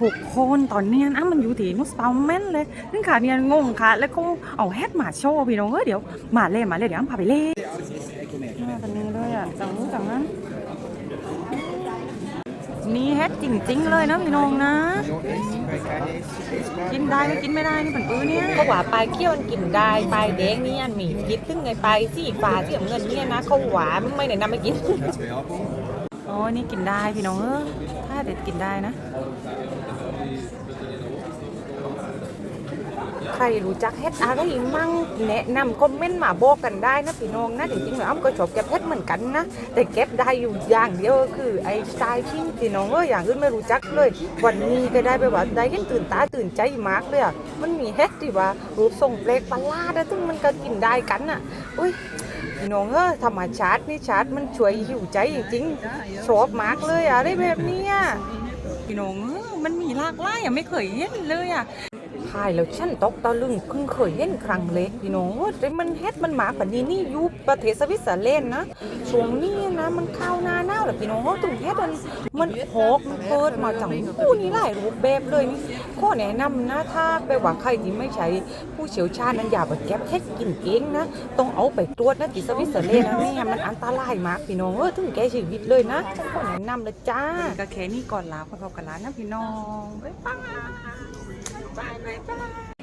ทุกคนตอนเนี้ยนะมันอยู่ที่นุสเปาแมนเลยซึ่งค่ะเนี่ยงงค่ะ แล้วก็เอาแฮทมาโชว์พี่น้องเออเดี๋ยวมาเล่มาเล่เดี๋ยวอ้ำพาไปเล่มากันนี้เลยอะจังนู้นจังนั้นนี่แฮทจริงๆเลยนะพี่น้องนะ กินได้ไม่กินไม่ได้นี่เป็นปื้อเนี่ยเขาว่าปลายเกี้ยวมันกินได้ปลายแดงนี่อันมีพิษซึ่งไงปลายสีฟ้าสีน้ำเงินเนี่ยนะเขาหวานไม่แนะนำให้กินอ๋อนี่กินได้พี่น้องเออถ้าเด็ดกินได้นะ ใครรู้จักเฮ็ดอะไรมั่งแนะนำคอมเมนต์มาบอกกันได้นะพี่น้องนะจริงๆแล้วอ้ำก็ชอบเก็บเฮ็ดเหมือนกันนะ แต่เก็บได้อยู่อย่างเดียวคือไอ้สไตล์ชิ่งพี่น้องเอออย่างอื่นไม่รู้จักเลย วันนี้ก็ได้ไปว่าได้เห็นตื่นตาตื่นใจมากเลยอะมันมีเฮ็ดที่ว่ารูปทรงแปลกประหลาดอะซึ่งมันก็กินได้กันอะอุ้ยพี่น้องเออธรรมชาตินี่ชาติมันช่วยหิวใจจริงๆชอบมากเลยอะอะไรแบบเนี้ยพี่น้องเออมันมีหลากหลายอะไม่เคยเห็นเลยอะ ถ่ายแล้วฉันตกตะลึงเพิ่งเคยเห็นครั้งเล็กพี่น้องแต่มันเฮ็ดมันหมาปานนี้นี่อยู่ประเทศสวิตเซอร์แลนด์นะช่วงนี้นะมันเข้าหน้าหนาวแหละพี่น้องตรงเฮ็ดมันมันหอกมันเปิดมาจังผู้นี่หลายรูปแบบเลยนี่ข้อแนะนำนะถ้าไปว่าใครที่ไม่ใช่ผู้เชี่ยวชาญนั้นอย่าไปเก็บเฮ็ดกินเองนะต้องเอาไปตรวจนะที่สวิตเซอร์แลนด์นะไม่มันอันตรายมากพี่น้องเออถึงแก่ชีวิตเลยนะข้อแนะนำเลยจ้าก็แค่นี้ก่อนลาพอๆกันลานะพี่น้องบ๊ายบาย Bye-bye.